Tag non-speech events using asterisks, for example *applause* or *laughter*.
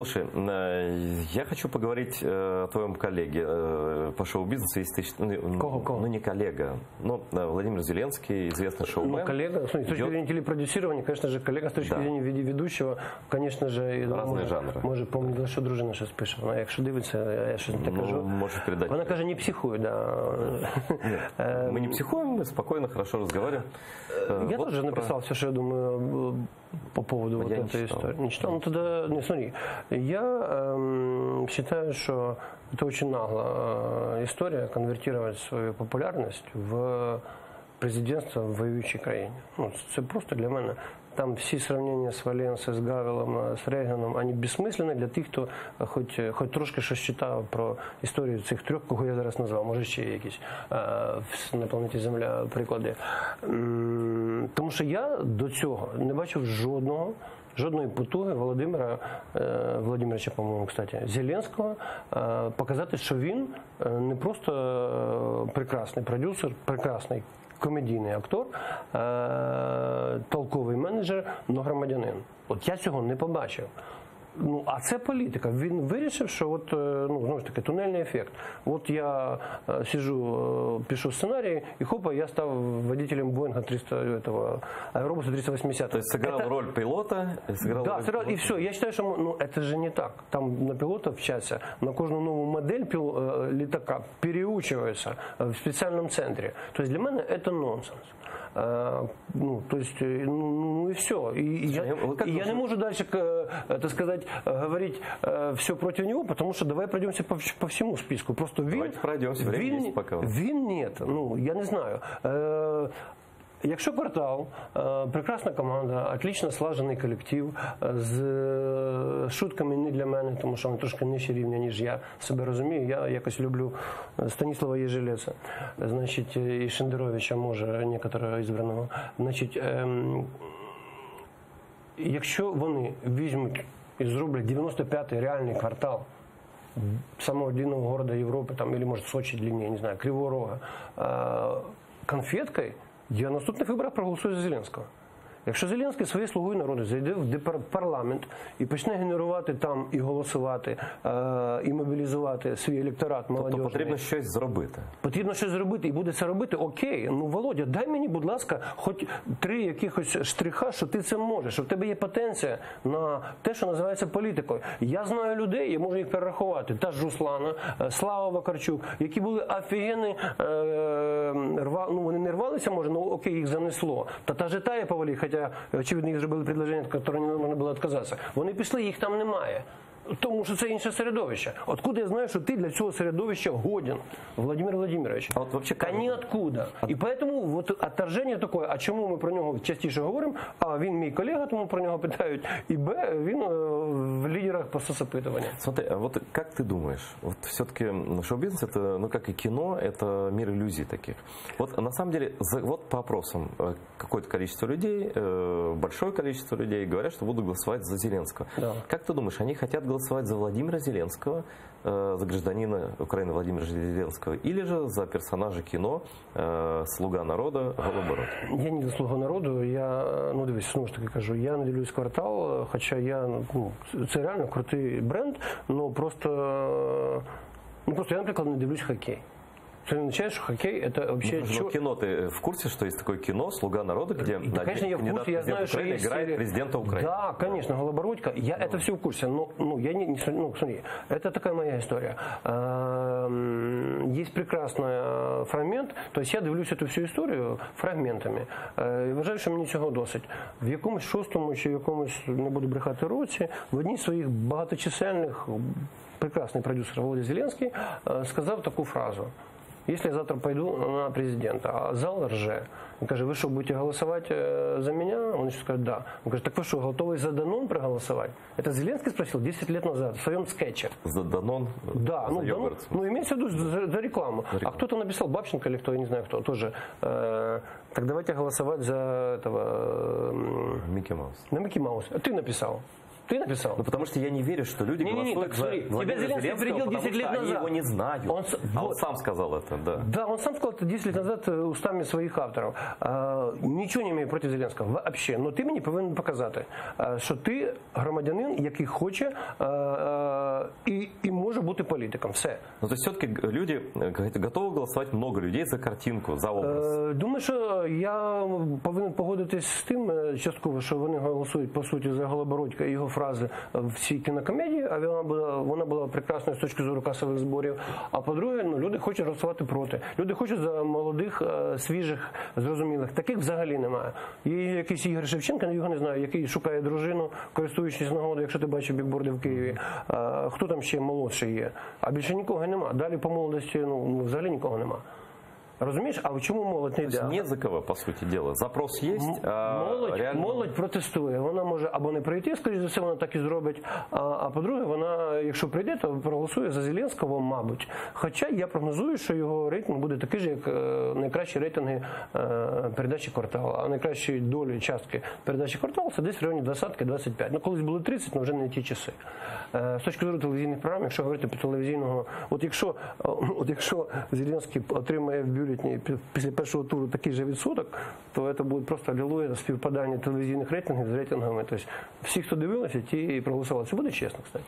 Слушай, э, я хочу поговорить э, о твоем коллеге э, по шоу-бизнесу. Если ты, ну, Кого, кого? ну, не коллега, но Владимир Зеленский, известный шоумен. Ну, коллега, смотри, с точки идет- зрения телепродюсирования, конечно же, коллега, з точки Да. зрения веді- ведучого, конечно же, і, Разні може, жанри. Може, пам'ятаю, що дружина щось пише. Вона, якщо дивиться, я щось не так Ну, кажу. можешь передать. Вона каже, не психуй, да. *laughs* Е, Мы не психуем, мы спокойно, хорошо разговариваем. Э, Я вот тоже про- написал все, что я думаю э, по поводу вот Я не этой читал. истории. Не читал? Ну тогда, не, смотри, я эм, считаю, что это очень нагло э, история конвертировать свою популярность в президентство в воюючій країні. Ну, це просто для мене. Там всі сравнення з Валенсом, з Гавелом, е, з Рейганом, вони безсмислені для тих, хто е, хоч, хоч трошки щось читав про історію цих трьох, кого я зараз назвав, може ще є якісь е, в- на планеті Земля приклади. М, Тому що я до цього не бачив жодного. Жодної потуги Володимира е, Володимировича, по-моєму, кстати, Зеленського е, показати, що він е, не просто прекрасний продюсер, прекрасний комедійний актор, толковий менеджер, но громадянин. От я цього не побачив. Ну, а це політика. Він вирішив, що от, е, ну, знову ж таки, тунельний ефект. От я е, сижу, е, пишу сценарій, і хопа, я став водителем Боїнга 300, этого, аэробуса 380. То есть сыграл Это- роль пилота, и сыграл Да, роль сразу, пилота. и все. Я считаю, что ну, это же не так. Там на пилота вчатся, на кожну нову модель пил, э, літака переучиваются э, в специальном центре. То есть для меня это нонсенс. Э, ну, то есть, э, ну, ну и все. И, и я, Слушай, вот как и я можно- не могу дальше, э, так сказать, э, говорить все против него, потому что давай пройдемся по, вс- по всему списку. Просто він, Давайте пройдемся, время він, есть пока. він нет. Ну, я не знаю. Якщо квартал, е, прекрасна команда, отлично слажений колектив е, з е, шутками не для мене, тому що вони трошки нижче рівня, ніж я себе розумію. Я якось люблю Станіслава Єжелеца, значить, і Шендеровича, може, некоторого ізбраного. Значить, ем, якщо вони візьмуть і зроблять 95-й реальний квартал самого длинного города Европы, там, или может Сочи длиннее, не знаю, Кривого Рога, конфеткой, я на наступних виборах проголосую за Зеленського. Якщо Зеленський своєю слугою народу зайде в парламент і почне генерувати там і голосувати, е, і мобілізувати свій електорат То молодіжний, потрібно щось зробити. Потрібно щось зробити і буде це робити. Окей, ну Володя, дай мені, будь ласка, хоч три якихось штриха, що ти це можеш, що в тебе є потенція на те, що називається політикою. Я знаю людей, я можу їх перерахувати. Та ж Руслана, е, Слава Вакарчук, які були офігенні, е, рва, ну вони не рвалися, може, ну окей, їх занесло. Та та же Тая Павлі, хоча очевидно їх зробили предложення, від якого не можна було відказатися. Вони пішли, їх там немає. Тому що це інше середовище. Откуда я знаю, що ти для цього середовища годен, Владимир Владимирович? А от вообще Та как- ніоткуда. І поэтому вот отторження таке, а чому ми про нього частіше говоримо? А він мій колега, тому про нього питають. І Б, він е, в лідерах по соцопитуванню. Смотри, а вот как ты думаешь, вот все-таки шоу-бизнес это, ну как и кино, это мир иллюзий таких. Вот на самом деле, за- вот по опросам э, какое-то количество людей, э, большое количество людей говорят, что будут голосовать за Зеленского. Да. Как ты думаешь, они хотят голосовать за Владимира Зеленского, э, за гражданина Украины Владимира Зеленского, или же за персонажа кино э, «Слуга народа» Голобород? Я не слуга народу. Я ну дивись, знову ж таки кажу, я не дивлюсь квартал, хоча я ну це реально крутий бренд, ну просто ну просто я, наприклад, не дивлюсь хокей. Це не означає, що хокей це взагалі Ну, кино, ты в курсе, что есть такое кино «Слуга народа», где Да, конечно, я в кандидат курсе, я президент знаю, что Украины есть... играет серия- президента Украины? Да, конечно, Голобородько, я это все в курсе, но ну, я не, не с- ну, смотри, это такая моя история. Эм, Есть прекрасный э, фрагмент, то есть я дивлюсь эту всю історію фрагментами. Е, і Вважаю, що мені цього досить. В якомусь шостому чи в якомусь, не буду брехати році, в одній з своїх багаточисельних, прекрасний продюсер Володя Зеленський е, сказав таку фразу. если я завтра пойду на президента, а зал рже, он каже, вы что, будете голосовать э, за меня? Он еще скажет, да. Он говорит, так вы что, готовы за Данон проголосовать? Это Зеленский спросил 10 лет назад в своем скетче. За Данон, Да, за ну, Данон, ну имеется в виду за, за рекламу. А рекламу. кто-то написал, Бабченко или кто, я не знаю кто, тоже. э, так давайте голосовать за этого... м, Микки Маус. на Микки Маус. Ты написал. Ты написал? Ну, потому что я не верю, что люди Не-не-не, голосуют так за смотри, тебя Владимира Зеленский Зеленского, опередил потому 10 лет что они назад. его не знают. Он с- а он вот. сам сказал это, да. Да, он сам сказал это 10 лет назад э, устами своїх авторів. А, нічого не маю проти Зеленського, вообще. Но ти мені повинен показати, а, що ти громадянин, який хоче а, а, і, і може бути політиком. Все. Ну, то есть все-таки люди э, говорите, готовы голосовать много людей за картинку, за образ. Е, Думаю, що я повинен погодитись з тим е, частково, що вони голосують по суті за Голобородька і його фрази в цій кінокомедії, а вона була вона була прекрасною з точки зору касових зборів. А по-друге, ну люди хочуть голосувати проти. Люди хочуть за молодих, е, свіжих, зрозумілих. Таких взагалі немає. Є якийсь Ігор Шевченко, його не знаю, який шукає дружину, користуючись нагодою, якщо ти бачив бікборди в Києві. Е, Хто там ще молодший є? А більше нікого нема. Далі по молодості ну взагалі нікого нема. Розумієш, а чому молодь не йде? не за кого, по сути дела. Запрос есть, а Молодь, реально... молодь протестує. Вона може або не прийти, скоріш за все, вона так і зробить. А, а по-друге, вона, якщо прийде, то проголосує за Зеленського, мабуть. Хоча я прогнозую, що його рейтинг буде такий же, як е, найкращі рейтинги е, передачі кварталу. А найкращі долі частки передачі кварталу це десь в районі 20-25. Ну, колись було 30, але вже не ті часи. Е, з точки зору телевізійних програм, якщо говорити про телевізійного, от якщо, от якщо Зеленський отримає в бюлетні пі- після першого туру такий же відсоток, то це буде просто алілуя співпадання телевізійних рейтингів з рейтингами. Тобто всі, хто дивилися, ті і проголосували. Це буде чесно, кстати.